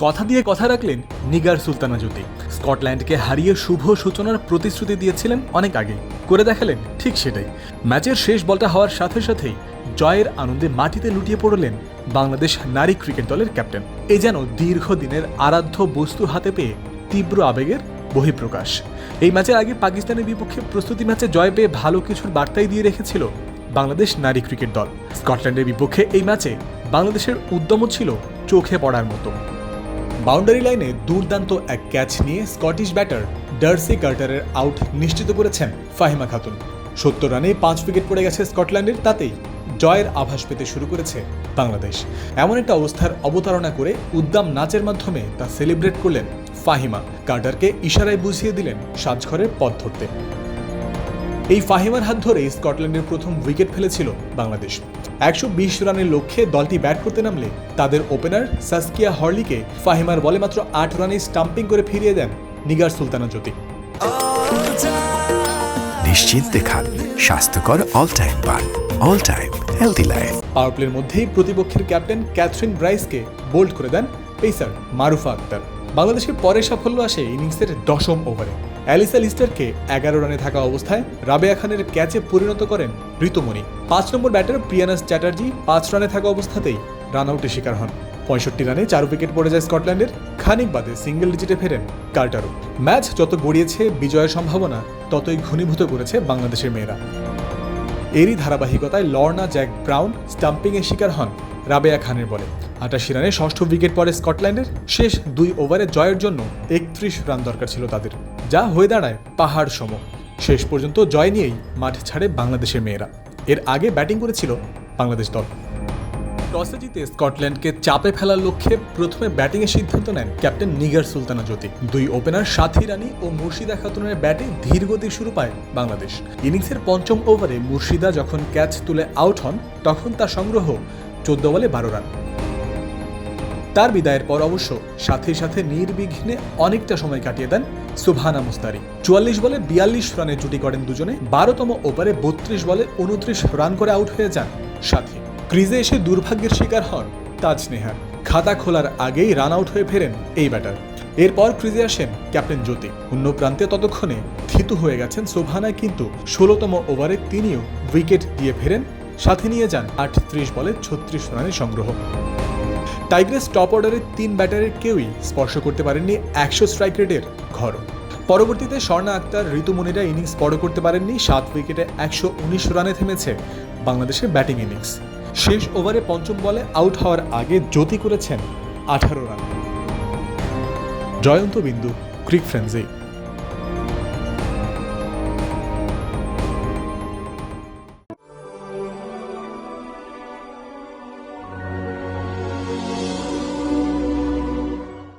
কথা দিয়ে কথা রাখলেন নিগার সুলতানা জ্যোতি স্কটল্যান্ডকে হারিয়ে শুভ সূচনার প্রতিশ্রুতি দিয়েছিলেন অনেক আগে। করে দেখালেন ঠিক সেটাই। ম্যাচের শেষ বলটা হওয়ার সাথে সাথেই জয়ের আনন্দে মাটিতে লুটিয়ে পড়লেন বাংলাদেশ নারী ক্রিকেট দলের ক্যাপ্টেন। এ যেন দীর্ঘদিনের আরাধ্য বস্তু হাতে পেয়ে তীব্র আবেগের বহিঃপ্রকাশ। এই ম্যাচের আগে পাকিস্তানের বিপক্ষে প্রস্তুতি ম্যাচে জয় পেয়ে ভালো কিছুর বার্তাই দিয়ে রেখেছিল বাংলাদেশ নারী ক্রিকেট দল। স্কটল্যান্ডের বিপক্ষে এই ম্যাচে বাংলাদেশের উদ্যমও ছিল চোখে পড়ার মতো। বাউন্ডারি লাইনে দুর্দান্ত এক ক্যাচ নিয়ে স্কটিশ ব্যাটার ডার্সি কার্টারের আউট নিশ্চিত করেছেন ফাহিমা খাতুন। সত্তর রানে পাঁচ উইকেট পড়ে গেছে স্কটল্যান্ডের, তাতেই জয়ের আভাস পেতে শুরু করেছে বাংলাদেশ। এমন একটা অবস্থার অবতারণা করে উদ্দাম নাচের মাধ্যমে তা সেলিব্রেট করলেন ফাহিমা। কার্টারকে ইশারায় বুঝিয়ে দিলেন সাজঘরের পথ ধরতে। এই ফাহিমার হাত ধরে স্কটল্যান্ডের প্রথম উইকেট ফেলেছিল বাংলাদেশ। একশো বিশ রানের লক্ষ্যে দলটি ব্যাট করতে নামলে তাদের ওপেনার সাসকিয়া হরলিকে ফাহিমার বলে মাত্র আট রানে স্টাম্পিং করে ফিরিয়ে দেন নিগার সুলতানা জ্যোতি। নিশ্চিন্তে খান স্বাস্থ্যকর অল টাইম পান all time healthy life power প্লের মধ্যেই প্রতিপক্ষের ক্যাপ্টেন ক্যাথরিন ব্রাইসকে বোল্ড করে দেন পেসার মারুফা আক্তার। বাংলাদেশের পরে সাফল্য আসে ইনিংসের দশম ওভারে। অ্যালিসা লিস্টারকে এগারো রানে থাকা অবস্থায় রাবেয়া খানের ক্যাচে পরিণত করেন ঋতুমণি। পাঁচ নম্বর ব্যাটার প্রিয়ানাস চ্যাটার্জি পাঁচ রানে থাকা অবস্থাতেই রান আউটের শিকার হন। পঁয়ষট্টি রানে চার উইকেট পড়ে যায় স্কটল্যান্ডের। খানিক বাদে সিঙ্গেল ডিজিটে ফেরেন কার্টারও ম্যাচ যত গড়িয়েছে, বিজয়ের সম্ভাবনা ততই ঘনীভূত করেছে বাংলাদেশের মেয়েরা। এরই ধারাবাহিকতায় লর্না জ্যাক ব্রাউন স্টাম্পিংয়ের শিকার হন রাবেয়া খানের বলে। আটাশি রানে ষষ্ঠ উইকেট পরে স্কটল্যান্ডের শেষ দুই ওভারে জয়ের জন্য একত্রিশ রান দরকার ছিল তাদের, যা হয়ে দাঁড়ায় পাহাড় সম। শেষ পর্যন্ত জয় নিয়েই মাঠ ছাড়ে বাংলাদেশের মেয়েরা। এর আগে ব্যাটিং করেছিল বাংলাদেশ দল। টসে জিতে স্কটল্যান্ডকে চাপে ফেলার লক্ষ্যে প্রথমে ব্যাটিংয়ের সিদ্ধান্ত নেন ক্যাপ্টেন নিগার সুলতানা জ্যোতি। দুই ওপেনার সাথী রানী ও মুর্শিদা খাতুনের ব্যাটে ধীর গতির শুরু পায় বাংলাদেশ। ইনিংসের পঞ্চম ওভারে মুর্শিদা যখন ক্যাচ তুলে আউট হন, তখন তার সংগ্রহ চোদ্দ বলে বারো রান। তার বিদায়ের পর অবশ্য সাথে সাথে নির্বিঘ্নে অনেকটা সময় কাটিয়ে দেন সুবহানা মুস্তারি। চুয়াল্লিশ বলে বিয়াল্লিশ রানে জুটি করেন দুজনে, বারোতম ওভারে বত্রিশ বলে উনত্রিশ রান করে আউট হয়ে যান সাথী। ক্রিজে এসে দুর্ভাগ্যের শিকার হন তাজ নেহার। খাতা খোলার আগেই রান আউট হয়ে ফেরেন এই ব্যাটার। এরপর ক্রিজে আসেন ক্যাপ্টেন জ্যোতি। অন্য প্রান্তে ততক্ষণে থিতু হয়ে গেছেন সোভানায় কিন্তু ষোলোতম ওভারে তিনিও উইকেট দিয়ে ফেরেন সাথে নিয়ে যান আটত্রিশ বলে ছত্রিশ রানের সংগ্রহ। টাইগ্রেস টপ অর্ডারের তিন ব্যাটারের কেউই স্পর্শ করতে পারেননি একশো স্ট্রাইক রেটের ঘর। পরবর্তীতে স্বর্ণা আক্তার ঋতুমণিরা ইনিংস বড় করতে পারেননি, সাত উইকেটে একশো উনিশ রানে থেমেছে বাংলাদেশের ব্যাটিং ইনিংস। শেষ ওভারে পঞ্চম বলে আউট হওয়ার আগে জ্যোতি করেছেন আঠারো রান। জয়ন্ত বিন্দু, ক্রিক ফ্রেন্সি